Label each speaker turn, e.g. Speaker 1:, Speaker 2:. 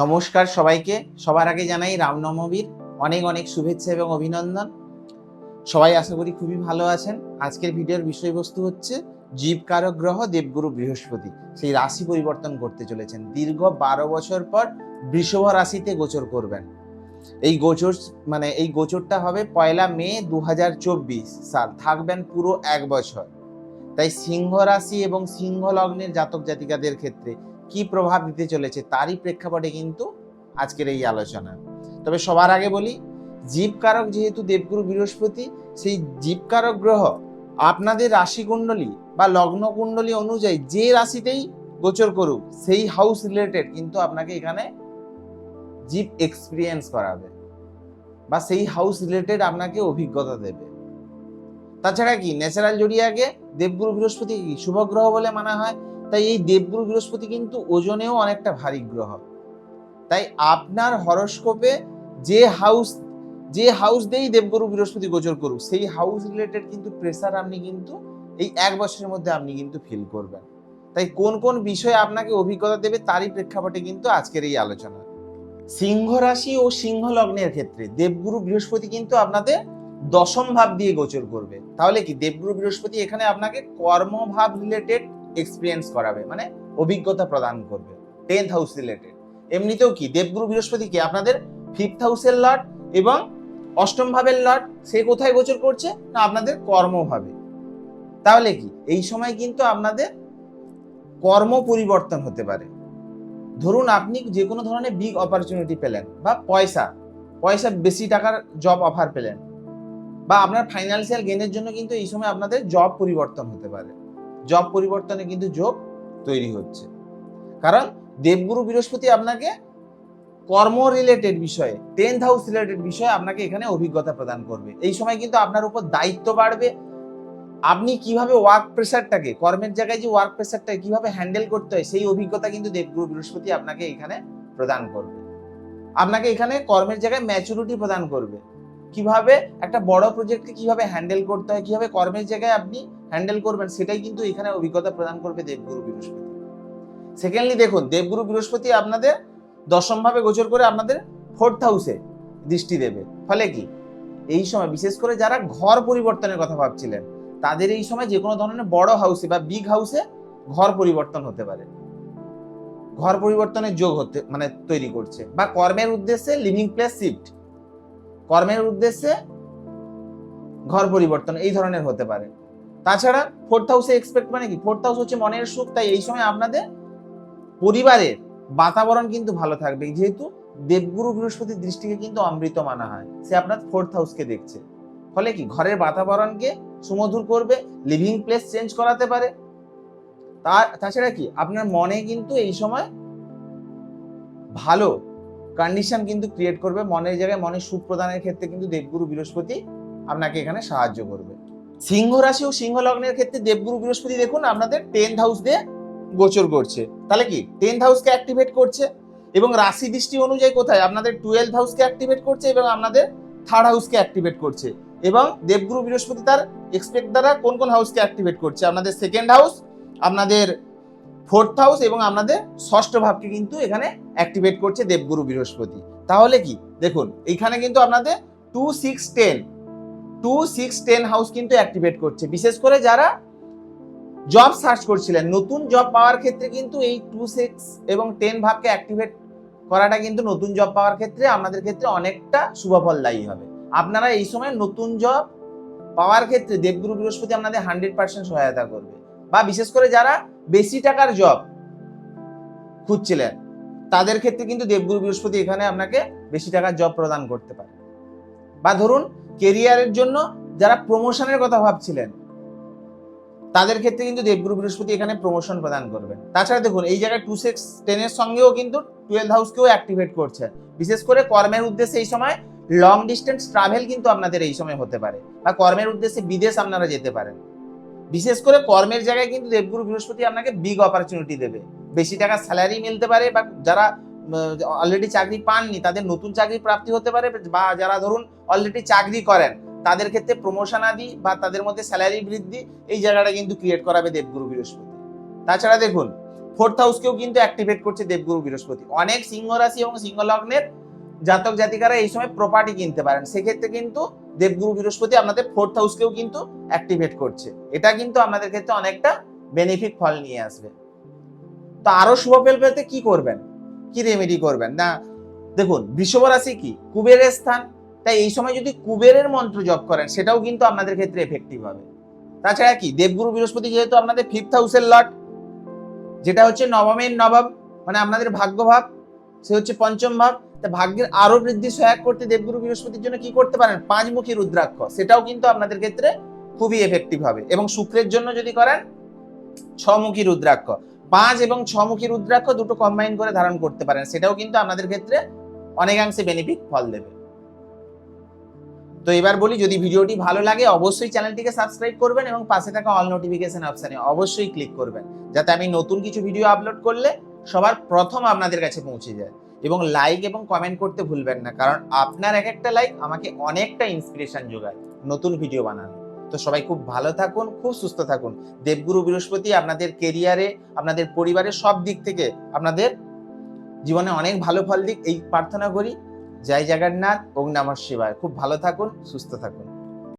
Speaker 1: নমস্কার সবাইকে। সবার আগে জানাই রামনবমীর অনেক অনেক শুভেচ্ছা এবং অভিনন্দন। সবাই আশা করি খুবই ভালো আছেন। আজকের ভিডিওর বিষয়বস্তু হচ্ছে জীবকারক গ্রহ দেবগুরু বৃহস্পতি। সেই রাশি পরিবর্তন করতে চলেছেন। দীর্ঘ বারো বছর পর বৃষভ রাশিতে গোচর করবেন। এই গোচর মানে এই গোচরটা হবে পয়লা মে দু হাজার চব্বিশ সাল। থাকবেন পুরো এক বছর। তাই সিংহ রাশি এবং সিংহ লগ্নের জাতক জাতিকাদের ক্ষেত্রে কি প্রভাব দিতে চলেছে তারই প্রেক্ষাপটে কিন্তু আজকের এই আলোচনা। তবে সবার আগে বলি, জীবকারক যেহেতু দেবগুরু বৃহস্পতি, সেই জীবকারক গ্রহ আপনাদের রাশি কুণ্ডলী বা লগ্ন কুণ্ডলী অনুযায়ী যে রাশিতেই গোচর করুক, সেই হাউস রিলেটেড কিন্তু আপনাকে এখানে জীব এক্সপিরিয়েন্স করাবে বা সেই হাউস রিলেটেড আপনাকে অভিজ্ঞতা দেবে। তাছাড়া কি ন্যাচারাল জড়িয়াকে দেবগুরু বৃহস্পতি শুভ গ্রহ বলে মানা হয়? তাই এই দেবগুরু বৃহস্পতি কিন্তু ওজনেও অনেকটা ভারী গ্রহ। তাই আপনার হরস্কোপে যে হাউস যে হাউস দিয়েই দেবগুরু বৃহস্পতি গোচর করুক, সেই হাউস রিলেটেড কিন্তু প্রেসার আপনি কিন্তু এই এক বছরের মধ্যে আপনি কিন্তু ফিল করবেন। তাই কোন কোন বিষয়ে আপনাকে অভিজ্ঞতা দেবে তারই প্রেক্ষাপটে কিন্তু আজকের এই আলোচনা। সিংহ রাশি ও সিংহ লগ্নের ক্ষেত্রে দেবগুরু বৃহস্পতি কিন্তু আপনাদের দশম ভাব দিয়ে গোচর করবে। তাহলে কি দেবগুরু বৃহস্পতি এখানে আপনাকে কর্মভাব রিলেটেড এক্সপিরিয়েন্স করাবে মানে অভিজ্ঞতা প্রদান করবে টেন্থ হাউস রিলেটেড এমনিতেও কি, দেবগুরু বৃহস্পতি কি? আপনাদের ফিফথ হাউসের লট এবং অষ্টম ভাবের লট সে কোথায় গোচর করছে? না, আপনাদের কর্মভাবে তাহলে কি, এই সময় কিন্তু আপনাদের কর্ম পরিবর্তন হতে পারে। ধরুন আপনি যে কোনো ধরনের বিগ অপরচুনিটি পেলেন, বা পয়সা পয়সা বেশি টাকার জব অফার পেলেন, বা আপনার ফাইন্যান্সিয়াল গেনের জন্য কিন্তু এই সময় আপনাদের জব পরিবর্তন হতে পারে। জব পরিবর্তনে কিন্তু যোগ তৈরি হচ্ছে। কারণ দেবগুরু বৃহস্পতি আপনাকে কর্ম রিলেটেড বিষয়ে টেন্থ হাউস রিলেটেড বিষয়ে আপনাকে এখানে অভিজ্ঞতা প্রদান করবে। এই সময় কিন্তু আপনার উপর দায়িত্ব বাড়বে। আপনি কীভাবে ওয়ার্ক প্রেশারটাকে কর্মের জায়গায় যে ওয়ার্ক প্রেসারটাকে কীভাবে হ্যান্ডেল করতে হয়, সেই অভিজ্ঞতা কিন্তু দেবগুরু বৃহস্পতি আপনাকে এখানে প্রদান করবে। আপনাকে এখানে কর্মের জায়গায় ম্যাচুরিটি প্রদান করবে। কীভাবে একটা বড় প্রজেক্টকে কীভাবে হ্যান্ডেল করতে হয়, কীভাবে কর্মের জায়গায় আপনি হ্যান্ডেল করবেন, সেটাই কিন্তু এখানে অভিজ্ঞতা প্রদান করবে দেবগুরু বৃহস্পতি। সেকেন্ডলি দেখুন, দেবগুরু বৃহস্পতি আপনাদের দশম ভাবে গোচর করে আপনাদের ফোর্থ হাউসে দৃষ্টি দেবে। ফলে কি? এই সময়, বিশেষ করে যারা ঘর পরিবর্তনের কথা ভাবছিলেন, তাদের এই সময় যে কোনো ধরনের বড় হাউসে বা বিগ হাউসে ঘর পরিবর্তন হতে পারে। ঘর পরিবর্তনের যোগ হতে মানে তৈরি করছে। বা কর্মের উদ্দেশ্যে লিভিং প্লেস শিফট কর্মের উদ্দেশ্যে ঘর পরিবর্তন, এই ধরনের হতে পারে। তাছাড়া ফোর্থ হাউসে এক্সপেক্ট মানে কি? ফোর্থ হাউস হচ্ছে মনের সুখ, তাই এই সময় আপনাদের পরিবারের বাতাবরণ কিন্তু ভালো থাকবে। যেহেতু দেবগুরু বৃহস্পতির দৃষ্টিকে কিন্তু অমৃত মানা হয়। সে আপনার ফোর্থ হাউসকে দেখছে। ফলে কি? ঘরের বাতাবরণকে সুমধুর করবে লিভিং প্লেস চেঞ্জ করাতে পারে। তার তাছাড়া কি? আপনার মনে কিন্তু এই সময় ভালো কন্ডিশন কিন্তু ক্রিয়েট করবে। মনের জায়গায় মনের সুখ প্রদানের ক্ষেত্রে কিন্তু দেবগুরু বৃহস্পতি আপনাকে এখানে সাহায্য করবে। সিংহ রাশি ও সিংহ লগ্নের ক্ষেত্রে দেবগুরু বৃহস্পতি দেখুন আপনাদের টেন্থ হাউস দিয়ে গোচর করছে। তাহলে কি? টেন্থ হাউসকে অ্যাক্টিভেট করছে এবং রাশি দৃষ্টি অনুযায়ী কোথায়? আপনাদের টুয়েলভ হাউসকে অ্যাক্টিভেট করছে এবং আপনাদের থার্ড হাউসকে অ্যাক্টিভেট করছে। এবং দেবগুরু বৃহস্পতি তার এক্সপেক্ট দ্বারা কোন কোন হাউসকে অ্যাক্টিভেট করছে? আপনাদের সেকেন্ড হাউস আপনাদের ফোর্থ হাউস এবং আপনাদের ষষ্ঠ ভাবকে কিন্তু এখানে অ্যাক্টিভেট করছে দেবগুরু বৃহস্পতি। তাহলে কি? দেখুন এখানে কিন্তু আপনাদের two six ten two six ten house কিন্তু অ্যাক্টিভেট করছে। বিশেষ করে যারা জব সার্চ করছিলেন, নতুন জব পাওয়ার ক্ষেত্রে কিন্তু এই টু সিক্স এবং টেন ভাবকে অ্যাক্টিভেট করাটা কিন্তু নতুন জব পাওয়ার ক্ষেত্রে আপনাদের ক্ষেত্রে অনেকটা শুভফলদায়ী হবে। আপনারা এই সময় নতুন জব পাওয়ার ক্ষেত্রে দেবগুরু বৃহস্পতি আপনাদের হান্ড্রেড পার্সেন্ট সহায়তা করবে। বা বিশেষ করে যারা বেশি টাকার জব খুঁজছিলেন, তাদের ক্ষেত্রে কিন্তু দেবগুরু বৃহস্পতি এখানে আপনাকে বেশি টাকার জব প্রদান করতে পারে। বা ধরুন কেরিয়ারের জন্য যারা প্রমোশনের কথা ভাবছিলেন, তাদের ক্ষেত্রে কিন্তু দেবগুরু বৃহস্পতি এখানে প্রমোশন প্রদান করবেন। তাছাড়া দেখুন, এই জায়গায় টু সিক্স টেনের সঙ্গেও কিন্তু টুয়েলভ হাউসকেও অ্যাক্টিভেট করছে। বিশেষ করে কর্মের উদ্দেশ্যে এই সময় লং ডিস্টেন্স ট্রাভেল কিন্তু আপনাদের এই সময় হতে পারে বা কর্মের উদ্দেশ্যে বিদেশ আপনারা যেতে পারেন। বিশেষ করে কর্মের জায়গায় কিন্তু দেবগুরু বৃহস্পতি আপনাকে বিগ অপরচুনিটি দেবে। বেশি টাকা স্যালারি মিলতে পারে বা যারা অলরেডি চাকরি পাননি, তাদের নতুন চাকরি প্রাপ্তি হতে পারে, বা যারা ধরুন অলরেডি চাকরি করেন, তাদের ক্ষেত্রে প্রমোশন আদি বা তাদের মধ্যে স্যালারি বৃদ্ধি, এই জায়গাটা কিন্তু ক্রিয়েট করাবে দেবগুরু বৃহস্পতি। তাছাড়া দেখুন ফোর্থ হাউসকেও কিন্তু অ্যাক্টিভেট করছে দেবগুরু বৃহস্পতি। অনেক সিংহ রাশি এবং সিংহ লগ্নের জাতক জাতিকারা এই সময় প্রপার্টি কিনতে পারেন। সেক্ষেত্রে কিন্তু দেবগুরু বৃহস্পতি আপনাদের ফোর্থ হাউসকেও কিন্তু অ্যাক্টিভেট করছে। এটা কিন্তু আপনাদের ক্ষেত্রে অনেকটা বেনিফিট ফল নিয়ে আসবে। তো আরও শুভ ফল পেতে কি করবেন? কি রেমেডি করবেন? না, দেখুন বৃষভ রাশি কি? কুবেরের স্থান। তাই এই সময় যদি কুবেরের মন্ত্র জপ করেন, সেটাও কিন্তু আপনাদের ক্ষেত্রে এফেক্টিভ হবে। তাছাড়া কি? দেবগুরু বৃহস্পতি যেহেতু আপনাদের ফিফথ হাউসের লট যেটা হচ্ছে নবমের নবম মানে আপনাদের ভাগ্যভাব সে হচ্ছে পঞ্চম ভাব। তা ভাগ্যের আরও বৃদ্ধি সহায়ক করতে দেবগুরু বৃহস্পতির জন্য কি করতে পারেন? পাঁচমুখী রুদ্রাক্ষ, সেটাও কিন্তু আপনাদের ক্ষেত্রে খুবই এফেক্টিভ হবে। এবং শুক্রের জন্য যদি করেন, ছমুখী রুদ্রাক্ষ। পাঁচ এবং ছমুখী রুদ্রাক্ষ দুটো কম্বাইন করে ধারণ করতে পারেন। সেটাও কিন্তু আপনাদের ক্ষেত্রে অনেকাংশে বেনিফিট ফল দেবে। তো এবার বলি, যদি ভিডিওটি ভালো লাগে, অবশ্যই চ্যানেলটিকে সাবস্ক্রাইব করবেন এবং পাশে থাকা অল নোটিফিকেশন অপশানে অবশ্যই ক্লিক করবেন। যাতে আমি নতুন কিছু ভিডিও আপলোড করলে সবার প্রথম আপনাদের কাছে পৌঁছে যায়। এবং লাইক এবং কমেন্ট করতে ভুলবেন না, কারণ আপনার এক একটা লাইক আমাকে অনেকটা ইন্সপিরেশন যোগায় নতুন ভিডিও বানানো তো সবাই খুব ভালো থাকুন, খুব সুস্থ থাকুন। দেবগুরু বৃহস্পতি আপনাদের কেরিয়ারে আপনাদের পরিবারের সব দিক থেকে আপনাদের জীবনে অনেক ভালো ফল দিক। এই প্রার্থনা করি। জয় জগন্নাথ, ওং নমঃ শিবায়। খুব ভালো থাকুন, সুস্থ থাকুন।